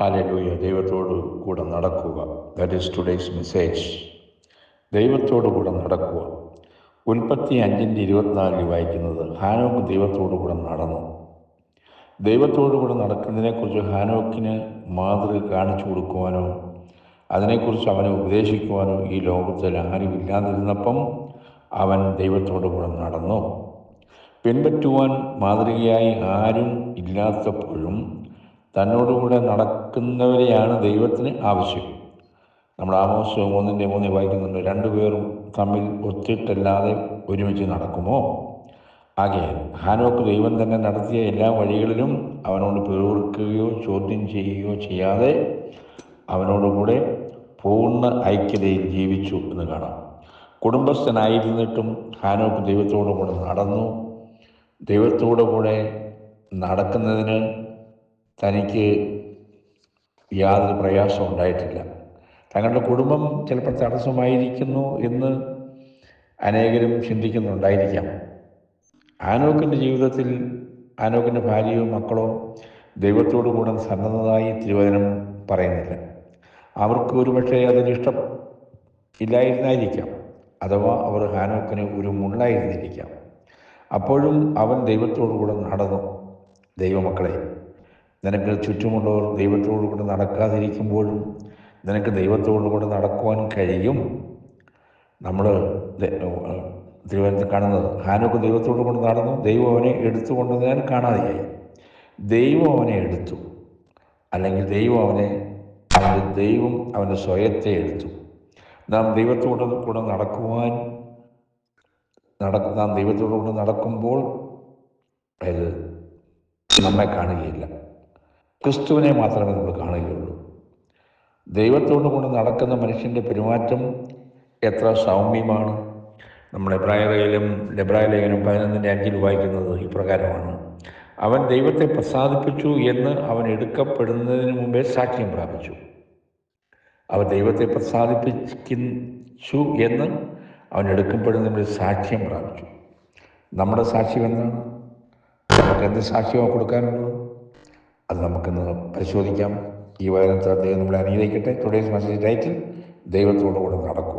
Hallelujah ദൈവത്തോട് കൂടെ നടക്കുക. ദാറ്റ് ഈസ് ടുഡേയ്സ് മെസ്സേജ് ദൈവത്തോടു കൂടെ നടക്കുക. ഉൽപ്പത്തി അഞ്ചിന്റെ ഇരുപത്തിനാലിൽ വായിക്കുന്നത് ഹാനോക്ക് ദൈവത്തോടു കൂടെ നടന്നു. ദൈവത്തോടു കൂടെ നടക്കുന്നതിനെക്കുറിച്ച് ഹാനോക്കിന് മാതൃക കാണിച്ചു കൊടുക്കുവാനോ അതിനെക്കുറിച്ച് അവനെ ഉപദേശിക്കുവാനോ ഈ ലോകത്തിൽ ആരും ഇല്ലാതിരുന്നപ്പം അവൻ ദൈവത്തോടു കൂടെ നടന്നു. പിൻപറ്റുവാൻ മാതൃകയായി ആരും ഇല്ലാത്തപ്പോഴും തന്നോടുകൂടെ നടക്കുന്നവരെയാണ് ദൈവത്തിന് ആവശ്യം. നമ്മൾ ആമോസ് മൂന്നിന്റെ മൂന്നിൽ വായിക്കുന്നുണ്ട് രണ്ടുപേരും തമ്മിൽ ഒത്തിട്ടല്ലാതെ ഒരുമിച്ച് നടക്കുമോ? ആകെ ഹാനോക്ക് ദൈവം തന്നെ നടത്തിയ എല്ലാ വഴികളിലും അവനോട് പിറുവിറുക്കുകയോ ചോദ്യം ചെയ്യുകയോ ചെയ്യാതെ അവനോടുകൂടെ പൂർണ ഐക്യതയിൽ ജീവിച്ചു എന്ന് കാണാം. കുടുംബസ്ഥനായിരുന്നിട്ടും ഹാനോക്ക് ദൈവത്തോടു കൂടെ നടന്നു. ദൈവത്തോടു കൂടെ നടക്കുന്നതിന് തനിക്ക് യാതൊരു പ്രയാസവും ഉണ്ടായിട്ടില്ല. തങ്ങളുടെ കുടുംബം ചിലപ്പോൾ തടസ്സമായിരിക്കുന്നു എന്ന് അനേകരും ചിന്തിക്കുന്നുണ്ടായിരിക്കാം. ആനോക്കിന്റെ ജീവിതത്തിൽ ആനോക്കിന്റെ ഭാര്യയോ മക്കളോ ദൈവത്തോടു കൂടെ സന്നദ്ധതായി തിരുവചനം പറയുന്നില്ല. അവർക്ക് ഒരുപക്ഷെ അതിനിഷ്ടം ഇല്ലായിരുന്നായിരിക്കാം അഥവാ അവർ ഹാനോക്കിന് ഒരു മുള്ളായിരുന്നിരിക്കാം. അപ്പോഴും അവൻ ദൈവത്തോടു കൂടെ നടന്നു ദൈവമക്കളെ. നിനക്ക് ചുറ്റുമുള്ളവർ ദൈവത്തോടു കൂടെ നടക്കാതിരിക്കുമ്പോഴും നിനക്ക് ദൈവത്തോടു കൂടെ നടക്കുവാൻ കഴിയും. നമ്മൾ തിരുവനന്തപുരത്ത് കാണുന്നത് ഹാനൊക്കെ ദൈവത്തോടു കൊണ്ട് നടന്നു. ദൈവം അവനെ എടുത്തു എടുത്തുകൊണ്ടതിനാൽ കാണാതെയായി. ദൈവം അവനെ എടുത്തു. അല്ലെങ്കിൽ ദൈവം അവനെ അവന്റെ ദൈവം അവന്റെ സ്വയത്തെ എടുത്തു. നാം ദൈവത്തോട് കൂടെ നടക്കുവാൻ നട നാം ദൈവത്തോടു കൂടെ നടക്കുമ്പോൾ അത് നമ്മെ കാണുകയില്ല. ക്രിസ്തുവിനെ മാത്രമേ നമ്മൾ കാണുകയുള്ളൂ. ദൈവത്തോടു കൂടെ നടക്കുന്ന മനുഷ്യന്റെ പെരുമാറ്റം എത്ര സൗമ്യമാണ്. നമ്മൾ എബ്രായയിലും ലബ്രായ ലേഖനം പതിനൊന്നിന്റെ അഞ്ചിൽ വായിക്കുന്നത് ഇപ്രകാരമാണ്. അവൻ ദൈവത്തെ പ്രസാദിപ്പിച്ചു എന്ന് അവൻ എടുക്കപ്പെടുന്നതിന് മുമ്പേ സാക്ഷ്യം പ്രാപിച്ചു. അവൻ ദൈവത്തെ പ്രസാദിപ്പിച്ചു എന്ന് അവൻ എടുക്കപ്പെടുന്നതിന് സാക്ഷ്യം പ്രാപിച്ചു. നമ്മുടെ സാക്ഷ്യം എന്താണ്? നമുക്ക് എന്ത് സാക്ഷ്യമാണ് കൊടുക്കാനുള്ളത്? അത് നമുക്കിന്ന് പരിശോധിക്കാം. ഈ വചനത്തിൽ അദ്ദേഹം നമ്മളെ അനുഗ്രഹിക്കട്ടെ. ടുഡേസ് മെസ്സേജ് ടൈറ്റിൽ ദൈവത്തോടു കൂടെ നടക്കും.